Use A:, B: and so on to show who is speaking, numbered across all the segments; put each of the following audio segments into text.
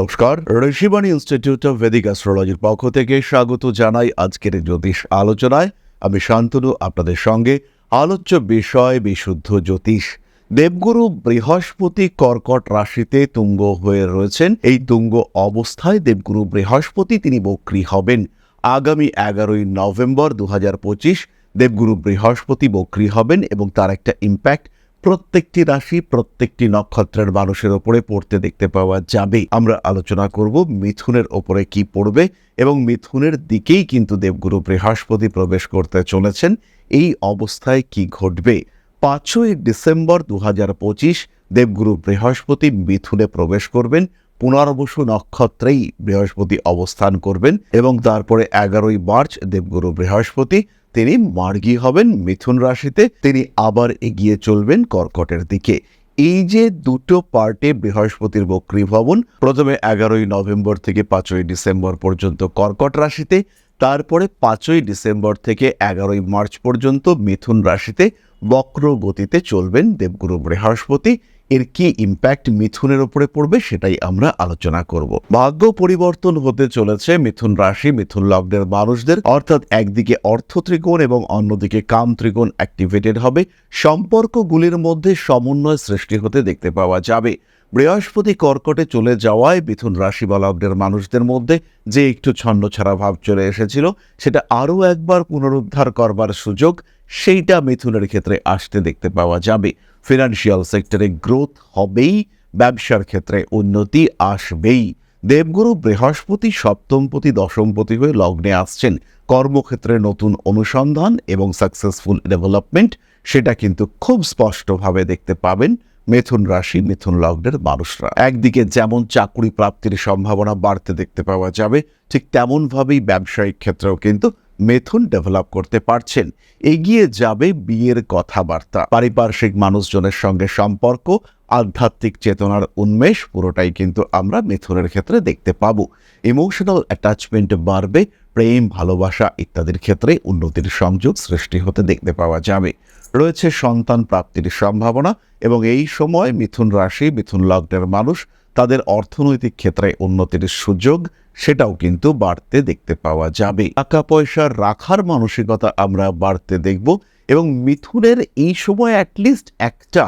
A: নমস্কার। Rishibani institute of Vedic অ্যাস্ট্রোলজির পক্ষ থেকে স্বাগত জানাই আজকের জ্যোতিষ আলোচনায়। আমি শান্তনু, আপনাদের সঙ্গে আলোচ্য বিষয় বিশুদ্ধ জ্যোতিষ। দেবগুরু বৃহস্পতি কর্কট রাশিতে তুঙ্গ হয়ে রয়েছেন। এই তুঙ্গ অবস্থায় দেবগুরু বৃহস্পতি তিনি বক্রী হবেন। আগামী এগারোই নভেম্বর দু হাজার পঁচিশ দেবগুরু বৃহস্পতি বক্রী হবেন এবং তার একটা ইম্প্যাক্ট প্রত্যেকটি রাশি প্রত্যেকটি নক্ষত্রের মানুষের ওপরে পড়তে দেখতে পাওয়া যাবে। আমরা আলোচনা করব মিথুনের ওপরে কি পড়বে এবং মিথুনের দিকেই কিন্তু দেবগুরু বৃহস্পতি প্রবেশ করতে চলেছেন। এই অবস্থায় কি ঘটবে? পাঁচই ডিসেম্বর দু হাজার পঁচিশ দেবগুরু বৃহস্পতি মিথুনে প্রবেশ করবেন। পুনর্বসু নক্ষত্রেই বৃহস্পতি অবস্থান করবেন এবং তারপরে এগারোই মার্চ দেবগুরু বৃহস্পতি, তিনি মার্গী হবেন, মিথুন রাশিতে তিনি আবার এগিয়ে চলবেন কর্কটের দিকে। এই যে দুটো পার্টে বৃহস্পতির বক্রী ভবন প্রথমে এগারোই নভেম্বর থেকে পাঁচই ডিসেম্বর পর্যন্ত কর্কট রাশিতে, তারপরে পাঁচই ডিসেম্বর থেকে এগারোই মার্চ পর্যন্ত মিথুন রাশিতে বক্র গতিতে চলবেন দেবগুরু বৃহস্পতি। এর কি ইম্প্যাক্ট মিথুনের উপরে পড়বে সেটাই আমরা আলোচনা করব। ভাগ্য পরিবর্তন হতে চলেছে, মিথুন রাশি, মিথুন লগ্নের মানুষদের। অর্থাৎ একদিকে অর্থ ত্রিকোণ এবং অন্যদিকে কাম ত্রিকোণ অ্যাক্টিভেটেড হবে। সম্পর্কগুলির মধ্যে সমন্বয় সৃষ্টি হতে দেখতে পাওয়া যাবে। বৃহস্পতি কর্কটে চলে যাওয়ায় মিথুন রাশি বা লগ্নের মানুষদের মধ্যে যে একটু ছন্ন ছাড়া ভাব চলে এসেছিল, সেটা আরও একবার পুনরুদ্ধার করবার সুযোগ, সেইটা মিথুনের ক্ষেত্রে আসতে দেখতে পাওয়া যাবে। ফিনান্সিয়াল সেক্টরে গ্রোথ হবেই, ব্যবসার ক্ষেত্রে উন্নতি আসবেই। দেবগুরু বৃহস্পতি সপ্তমপতি দশমপতি হয়ে লগ্নে আসছেন। কর্মক্ষেত্রে নতুন অনুসন্ধান এবং সাকসেসফুল ডেভেলপমেন্ট সেটা কিন্তু খুব স্পষ্টভাবে দেখতে পাবেন মিথুন রাশি, মিথুন লগ্নের মানুষরা। একদিকে যেমন চাকরি প্রাপ্তির সম্ভাবনা বাড়তে দেখতে পাওয়া যাবে, ঠিক তেমনভাবেই ব্যবসায়িক ক্ষেত্রেও কিন্তু মেথুন ডেভেলপ করতে পারছেন। এগিয়ে যাবে বিয়ের কথাবার্তা। পারিপার্শ্বিক মানুষজনের সঙ্গে সম্পর্ক, আধ্যাত্মিক চেতনার উন্মেষ, পুরোটাই কিন্তু আমরা মিথুনের ক্ষেত্রে দেখতে পাবো। ইমোশনাল অ্যাটাচমেন্ট বাড়বে, প্রেম, ভালোবাসা ইত্যাদির ক্ষেত্রে উন্নতির সংযোগ সৃষ্টি হতে দেখতে পাওয়া যাবে। রয়েছে সন্তান প্রাপ্তির সম্ভাবনা এবং এই সময় মিথুন রাশি, মিথুন লগ্নের মানুষ তাদের অর্থনৈতিক ক্ষেত্রে উন্নতির সুযোগ সেটাও কিন্তু বাড়তে দেখতে পাওয়া যাবে। টাকা পয়সা রাখার মানসিকতা আমরা বাড়তে দেখব এবং মিথুনের এই সময় অ্যাটলিস্ট একটা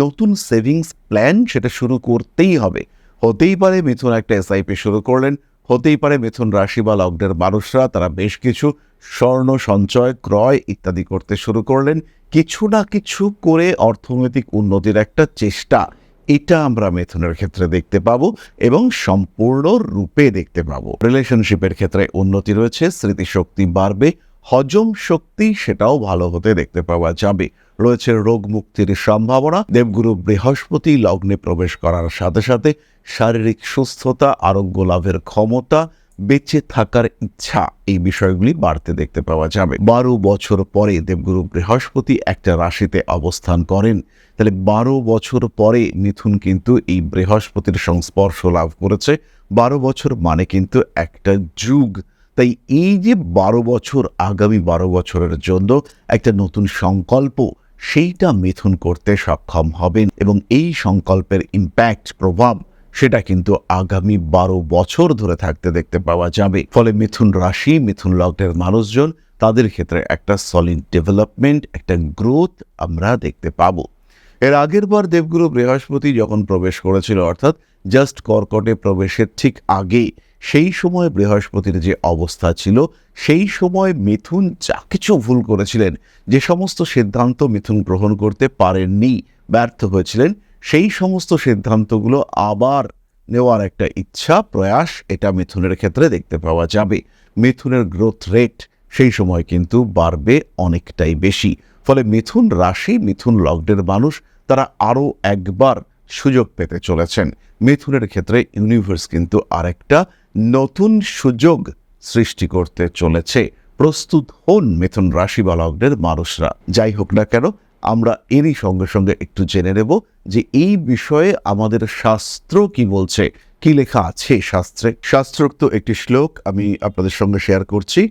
A: নতুন সেভিংস প্ল্যান সেটা শুরু করতেই হবে। হতেই পারে মিথুন একটা এসআইপি শুরু করলেন, হতেই পারে মিথুন রাশি বা লগ্নের মানুষরা, তারা বেশ কিছু স্বর্ণ, সঞ্চয়, ক্রয় ইত্যাদি করতে শুরু করলেন। কিছু না কিছু করে অর্থনৈতিক উন্নতির একটা চেষ্টা এটা আমরা মেথুনের ক্ষেত্রে দেখতে পাবো এবং সম্পূর্ণ রূপে দেখতে পাবো। রিলেশনশিপের ক্ষেত্রে উন্নতি রয়েছে, স্মৃতিশক্তি বাড়বে, হজম শক্তি সেটাও ভালো হতে দেখতে পাওয়া যাবে। রয়েছে রোগ মুক্তির সম্ভাবনা, দেবগুরু বৃহস্পতি লগ্নে প্রবেশ করার সাথে সাথে শারীরিক সুস্থতা, আরোগ্য লাভের ক্ষমতা বেঁচে থাকার ইচ্ছা এই বিষয়গুলি বাড়তে দেখতে পাওয়া যাবে। বারো বছর পরে দেবগুরু বৃহস্পতি একটা রাশিতে অবস্থান করেন। তাহলে বারো বছর পরে মিথুন কিন্তু এই বৃহস্পতির সংস্পর্শ লাভ করেছে। বারো বছর মানে কিন্তু একটা যুগ। তাই এই যে বারো বছর, আগামী বারো বছরের জন্য একটা নতুন সংকল্প, সেইটা মিথুন করতে সক্ষম হবেন এবং এই সংকল্পের ইম্প্যাক্ট প্রভাব সেটা কিন্তু আগামী বারো বছর ধরে থাকতে দেখতে পাওয়া যাবে। ফলে মিথুন রাশি, মিথুন লগ্নের মানুষজন তাদের ক্ষেত্রে একটা সলিড ডেভেলপমেন্ট একটা গ্রোথ আমরা দেখতে পাবো। এর আগের বার দেবগুরু বৃহস্পতি যখন প্রবেশ করেছিল, অর্থাৎ জাস্ট কর্কটে প্রবেশের ঠিক আগে সেই সময় বৃহস্পতির যে অবস্থা ছিল, সেই সময় মিথুন যা কিছু ভুল করেছিলেন, যে সমস্ত সিদ্ধান্ত মিথুন গ্রহণ করতে পারেননি, ব্যর্থ হয়েছিলেন সেই সমস্ত সিদ্ধান্তগুলো আবার নেওয়ার একটা ইচ্ছা, প্রয়াস এটা মিথুনের ক্ষেত্রে দেখতে পাওয়া যাবে। মিথুনের গ্রোথ রেট সেই সময় কিন্তু বাড়বে অনেকটাই বেশি। ফলে মিথুন রাশি, মিথুন লগ্নের মানুষ তারা আরও একবার সুযোগ পেতে চলেছেন। মিথুনের ক্ষেত্রে ইউনিভার্স কিন্তু আরেকটা নতুন সুযোগ সৃষ্টি করতে চলেছে। প্রস্তুত হন মিথুন রাশি বা লগ্নের মানুষরা। যাই হোক না কেন আমরা এরই সঙ্গে সঙ্গে একটু জেনে নেব যে এই বিষয়ে আমাদের শাস্ত্র কি বলছে, কি লেখা আছে শাস্ত্রে। শাস্ত্রোক্ত একটি শ্লোক আমি আপনাদের সঙ্গে শেয়ার করছি।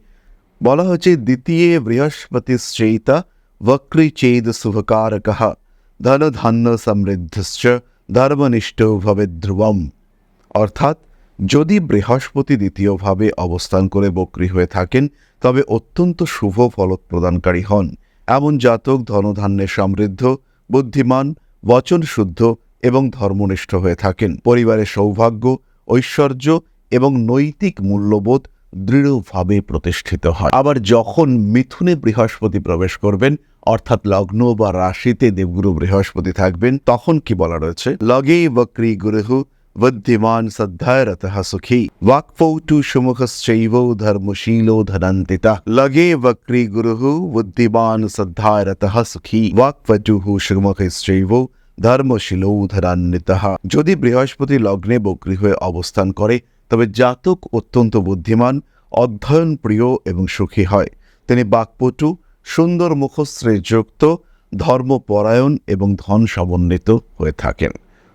A: বলা হয়েছে, দ্বিতীয় বৃহস্পতি শ্চৈতা বক্রি চেদ শুভকারক ধন ধান্য সমৃদ্ধশ্চ ধর্মনিষ্ঠ ভবে ধ্রুবম। অর্থাৎ, যদি বৃহস্পতি দ্বিতীয়ভাবে অবস্থান করে বক্রী হয়ে থাকেন, তবে অত্যন্ত শুভ ফলক প্রদানকারী হন। এমন জাতক ধনধান্যে সমৃদ্ধ, বুদ্ধিমান বচন শুদ্ধ এবং ধর্মনিষ্ঠ হয়ে থাকেন। পরিবারের সৌভাগ্য, ঐশ্বর্য এবং নৈতিক মূল্যবোধ দৃঢ়ভাবে প্রতিষ্ঠিত হয়। আবার যখন মিথুনে বৃহস্পতি প্রবেশ করবেন, অর্থাৎ লগ্ন বা রাশিতে দেবগুরু বৃহস্পতি থাকবেন, তখন কি বলা রয়েছে? লগে বক্রী গুরুহু বুদ্ধিমান সদ্ধারতঃ সুখী বাক্পৌটু সুমুখশ্চৈব ধর্মশীলো ধনন্তিতঃ লগে বক্রী গুরু বুদ্ধিমান সদ্ধারতঃ সুখী বাক্পটুঃ সুমুখশ্চৈব ধর্মশীলো ধরান্বিতঃ যদি বৃহস্পতি লগ্নে বক্রী হয়ে অবস্থান করে তবে জাতক অত্যন্ত বুদ্ধিমান অধ্যয়ন প্রিয় এবং সুখী হয় তিনি বাকপটু সুন্দর মুখশ্রেযুক্ত ধর্মপরায়ণ এবং ধন সমন্বিত হয়ে থাকেন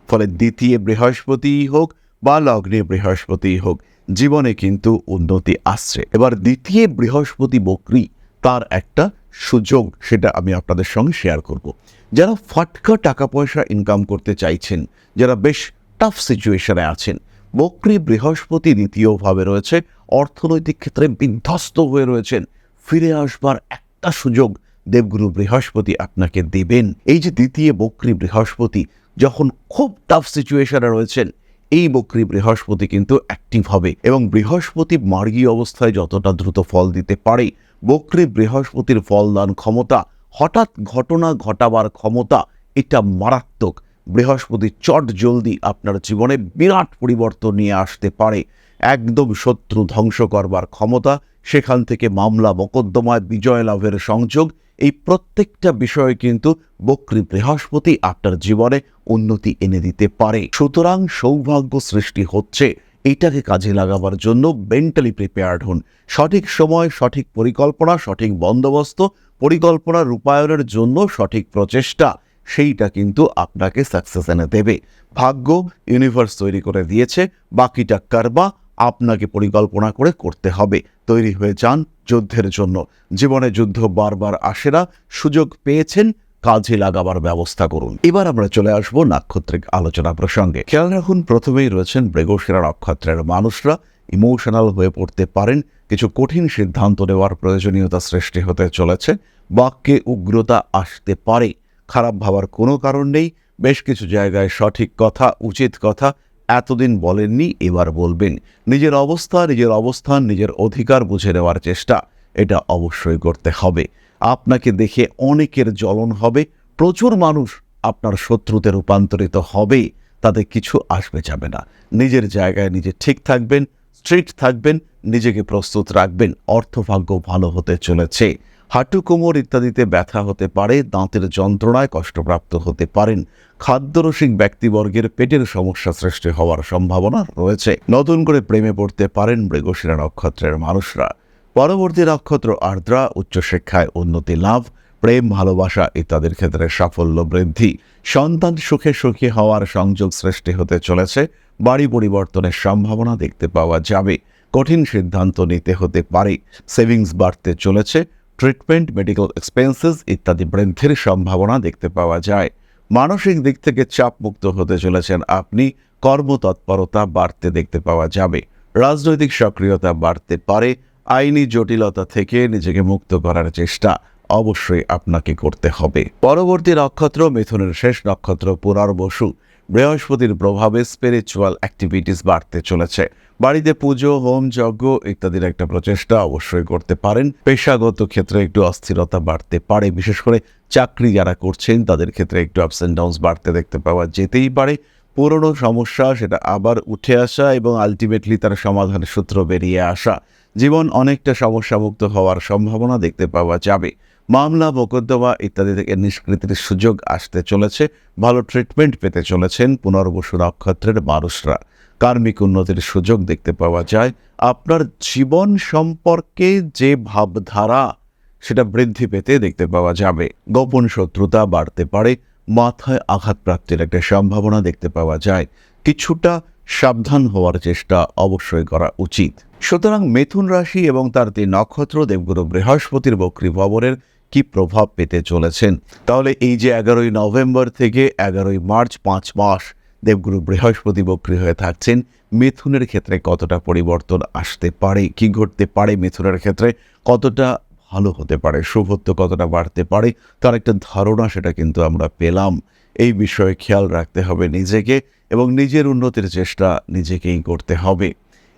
A: ফলে দ্বিতীয় বৃহস্পতি হোক বা লগ্নে বৃহস্পতি হোক, জীবনে কিন্তু উন্নতি আসছে। এবার দ্বিতীয় বৃহস্পতি বক্রী, তার একটা সুযোগ সেটা আমি আপনাদের সঙ্গে শেয়ার করব। যারা ফাটকা টাকা পয়সা ইনকাম করতে চাইছেন, যারা বেশ টাফ সিচুয়েশনে আছেন, বক্রী বৃহস্পতি দ্বিতীয়ভাবে রয়েছে, অর্থনৈতিক ক্ষেত্রে বিধ্বস্ত হয়ে রয়েছেন। ফিরে আসবার একটা সুযোগ দেবগুরু বৃহস্পতি আপনাকে দেবেন। এই যে দ্বিতীয় বক্রী বৃহস্পতি যখন খুব টাফ সিচুয়েশনে রয়েছেন, এই বক্রী বৃহস্পতি কিন্তু অ্যাক্টিভ হবে এবং বৃহস্পতি মার্গী অবস্থায় যতটা দ্রুত ফল দিতে পারে, বক্রী বৃহস্পতির ফলদান ক্ষমতা, হঠাৎ ঘটনা ঘটাবার ক্ষমতা, এটা মারাত্মক। বৃহস্পতি চট জলদি আপনার জীবনে বিরাট পরিবর্তন নিয়ে আসতে পারে। একদম শত্রু ধ্বংস করবার ক্ষমতা, সেখান থেকে মামলা, মকদ্দমায় বিজয় লাভের সংযোগ এই প্রত্যেকটা বিষয়ে কিন্তু বক্রী বৃহস্পতি আপনার জীবনে উন্নতি এনে দিতে পারে। সুতরাং সৌভাগ্য সৃষ্টি হচ্ছে। এইটাকে কাজে লাগাবার জন্য মেন্টালি প্রিপেয়ার্ড হন। সঠিক সময়, সঠিক পরিকল্পনা, সঠিক বন্দোবস্ত, পরিকল্পনা রূপায়ণের জন্য সঠিক প্রচেষ্টা, সেইটা কিন্তু আপনাকে সাকসেস এনে দেবে। ভাগ্য ইউনিভার্স তৈরি করে দিয়েছে। বাকিটা কারবা আপনাকে পরিকল্পনা করে করতে হবে। তৈরি হয়ে যান যুদ্ধের জন্য। জীবনে যুদ্ধ বারবার আসে না। সুযোগ পেয়েছেন, কাজে লাগাবার ব্যবস্থা করুন। এবার আমরা চলে আসব নাক্ষত্রিক আলোচনা প্রসঙ্গে। খেয়াল রাখুন, প্রথমেই রয়েছেন মৃগশিরা নক্ষত্রের মানুষরা। ইমোশনাল হয়ে পড়তে পারেন, কিছু কঠিন সিদ্ধান্ত নেওয়ার প্রয়োজনীয়তা সৃষ্টি হতে চলেছে। বাক্যে উগ্রতা আসতে পারে। খারাপ ভাবার কোনো কারণ নেই। বেশ কিছু জায়গায় সঠিক কথা, উচিত কথা এতদিন বলেননি, এবার বলবেন। নিজের অবস্থা, নিজের অবস্থান, নিজের অধিকার বুঝে নেওয়ার চেষ্টা, এটা অবশ্যই করতে হবে। আপনাকে দেখে অনেকের জ্বলন হবে, প্রচুর মানুষ আপনার শত্রুতে রূপান্তরিত হবে, তাতে কিছু আসবে যাবে না। নিজের জায়গায় নিজে ঠিক থাকবেন, স্ট্রিট থাকবেন, নিজেকে প্রস্তুত রাখবেন, অর্থভাগ্য ভালো হতে চলেছে। হাঁটু কোমর ইত্যাদিতে ব্যথা হতে পারে, দাঁতের যন্ত্রণায় কষ্টপ্রাপ্ত হতে পারেন। খাদ্যরসিক ব্যক্তিবর্গের পেটের সমস্যা সৃষ্টি হওয়ার সম্ভাবনা রয়েছে। নতুন করে প্রেমে পড়তে পারেন মৃগশিরা নক্ষত্রের মানুষরা। পরবর্তী নক্ষত্র আর্দ্রা, উচ্চশিক্ষায় উন্নতি লাভ, প্রেম, ভালোবাসা ইত্যাদির ক্ষেত্রে সাফল্য বৃদ্ধি। সন্তান সুখে সুখী হওয়ার সংযোগ সৃষ্টি হতে চলেছে। বাড়ি পরিবর্তনের সম্ভাবনা দেখতে পাওয়া যাবে। কঠিন সিদ্ধান্ত নিতে হতে পারে। সেভিংস বাড়তে চলেছে। ট্রিটমেন্ট, মেডিকেল এক্সপেন্সেস ইত্যাদি বৃদ্ধির সম্ভাবনা দেখতে পাওয়া যায়। মানসিক দিক থেকে চাপ মুক্ত হতে চলেছেন আপনি। কর্মতৎপরতা বাড়তে দেখতে পাওয়া যাবে। রাজনৈতিক সক্রিয়তা বাড়তে পারে। আইনি জটিলতা থেকে নিজেকে মুক্ত করার চেষ্টা অবশ্যই আপনাকে করতে হবে। পরবর্তী নক্ষত্র, মিথুনের শেষ নক্ষত্র, পুনর্বসু। বৃহস্পতির প্রভাবে স্পিরিচুয়াল অ্যাক্টিভিটিস বাড়তে চলেছে। বাড়িতে পুজো, হোম, যজ্ঞ ইত্যাদির একটা প্রচেষ্টা অবশ্যই করতে পারেন। পেশাগত ক্ষেত্রে একটু অস্থিরতা বাড়তে পারে। বিশেষ করে চাকরি যারা করছেন, তাদের ক্ষেত্রে একটু আপস অ্যান্ড ডাউনস বাড়তে দেখতে পাওয়া যেতেই পারে। পুরনো সমস্যা, সেটা আবার উঠে আসা এবং আলটিমেটলি তার সমাধানের সূত্র বেরিয়ে আসা। জীবন অনেকটা সমস্যামুক্ত হওয়ার সম্ভাবনা দেখতে পাওয়া যাবে। মামলা, মোকদ্দমা ইত্যাদি থেকে নিষ্কৃতির সুযোগ আসতে চলেছে। ভালো ট্রিটমেন্ট পেতে চলেছেন পুনর্বসু নক্ষত্রের মানুষরা। কার্মিক উন্নতির সুযোগ দেখতে পাওয়া যায়। আপনার জীবন সম্পর্কে যে ভাবধারা, সেটা বৃদ্ধি পেতে দেখতে পাওয়া যাবে। গোপন শত্রুতা বাড়তে পারে, মাথায় আঘাত প্রাপ্তির একটা সম্ভাবনা দেখতে পাওয়া যায়। কিছুটা সাবধান হওয়ার চেষ্টা অবশ্যই করা উচিত। সুতরাং মিথুন রাশি এবং তার তিন নক্ষত্র, দেবগুরু বৃহস্পতির বক্রী ভবনের কি প্রভাব পেতে চলেছেন? তাহলে এই যে এগারোই নভেম্বর থেকে এগারোই মার্চ, পাঁচ মাস দেবগুরু বৃহস্পতি বক্রী হয়ে থাকছেন। মিথুনের ক্ষেত্রে কতটা পরিবর্তন আসতে পারে, কি ঘটতে পারে মিথুনের ক্ষেত্রে? কতটা ভালো হতে পারে, শুভত্ব কতটা বাড়তে পারে? তার একটা ধারণা সেটা কিন্তু আমরা পেলাম। এই বিষয়ে খেয়াল রাখতে হবে নিজেকে এবং নিজের উন্নতির চেষ্টা নিজেকেই করতে হবে।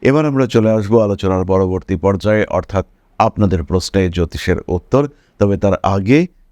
A: এবার আমরা চলে আসব আলোচনার পরবর্তী পর্যায়ে, অর্থাৎ আপনাদের প্রশ্নে জ্যোতিষের উত্তর, তবে তার আগে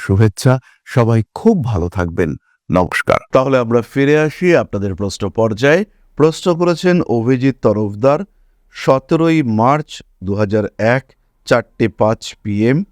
A: শুভেচ্ছা। সবাই খুব ভালো থাকবেন। নমস্কার। তাহলে আমরা ফিরে আসি আপনাদের প্রশ্ন পর্যায়ে। প্রশ্ন করেছেন অভিজিৎ তরফদার, সতেরোই মার্চ দু হাজার এক, চারটে পাঁচ পিএম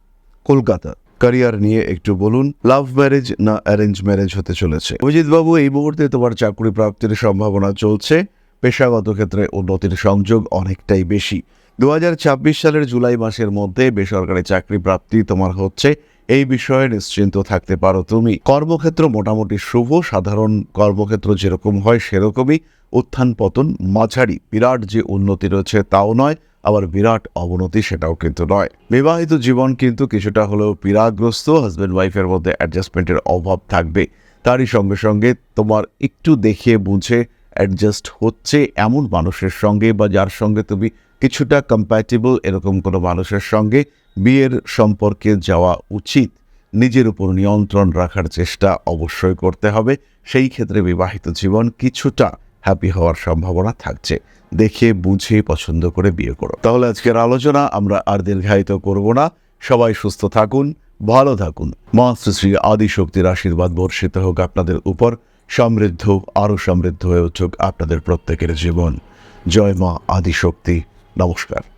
A: কলকাতা। ক্যারিয়ার নিয়ে একটু বলুন লাভ ম্যারেজ না অ্যারেঞ্জ ম্যারেজ হতে চলেছে? অভিজিৎ বাবু এই মুহূর্তে তোমার চাকরি প্রাপ্তির সম্ভাবনা চলছে। পেশাগত ক্ষেত্রে উন্নতির সংযোগ অনেকটাই বেশি। দু হাজার ছাব্বিশ সালের জুলাই মাসের মধ্যে বেসরকারি চাকরি প্রাপ্তি তোমার হচ্ছে এই বিষয়ে নিশ্চিন্ত থাকতে পারো তুমি। কর্মক্ষেত্র মোটামুটি শুভ, সাধারণ কর্মক্ষেত্র যেরকম হয় সেরকমই। উত্থান পতন মাঝারি, বিরাট যে উন্নতি রয়েছে তাও নয়, আবার বিরাট অবনতি সেটাও কিন্তু নয়। বিবাহিত জীবন কিন্তু কিছুটা হলেও পীড়াগ্রস্ত হাজব্যান্ড ওয়াইফের মধ্যে অ্যাডজাস্টমেন্টের অভাব থাকবে। তারই সঙ্গে সঙ্গে তোমার একটু দেখে বুঝে অ্যাডজাস্ট হচ্ছে এমন মানুষের সঙ্গে বা যার সঙ্গে তুমি কিছুটা কম্প্যাটেবল এরকম কোনো মানুষের সঙ্গে বিয়ের সম্পর্কে যাওয়া উচিত, নিজের উপর নিয়ন্ত্রণ রাখার চেষ্টা অবশ্যই করতে হবে। সেই ক্ষেত্রে বিবাহিত জীবন কিছুটা হ্যাপি হওয়ার সম্ভাবনা থাকছে। দেখে, বুঝে, পছন্দ করে বিয়ে করো। তাহলে আজকের আলোচনা আমরা আর দীর্ঘায়িত করব না। সবাই সুস্থ থাকুন, ভালো থাকুন। মা শ্রী শ্রী আদিশক্তির আশীর্বাদ বর্ষিত হোক আপনাদের উপর, সমৃদ্ধ, আরও সমৃদ্ধ হয়ে উঠুক আপনাদের প্রত্যেকের জীবন। জয় মা আদিশক্তি। নমস্কার।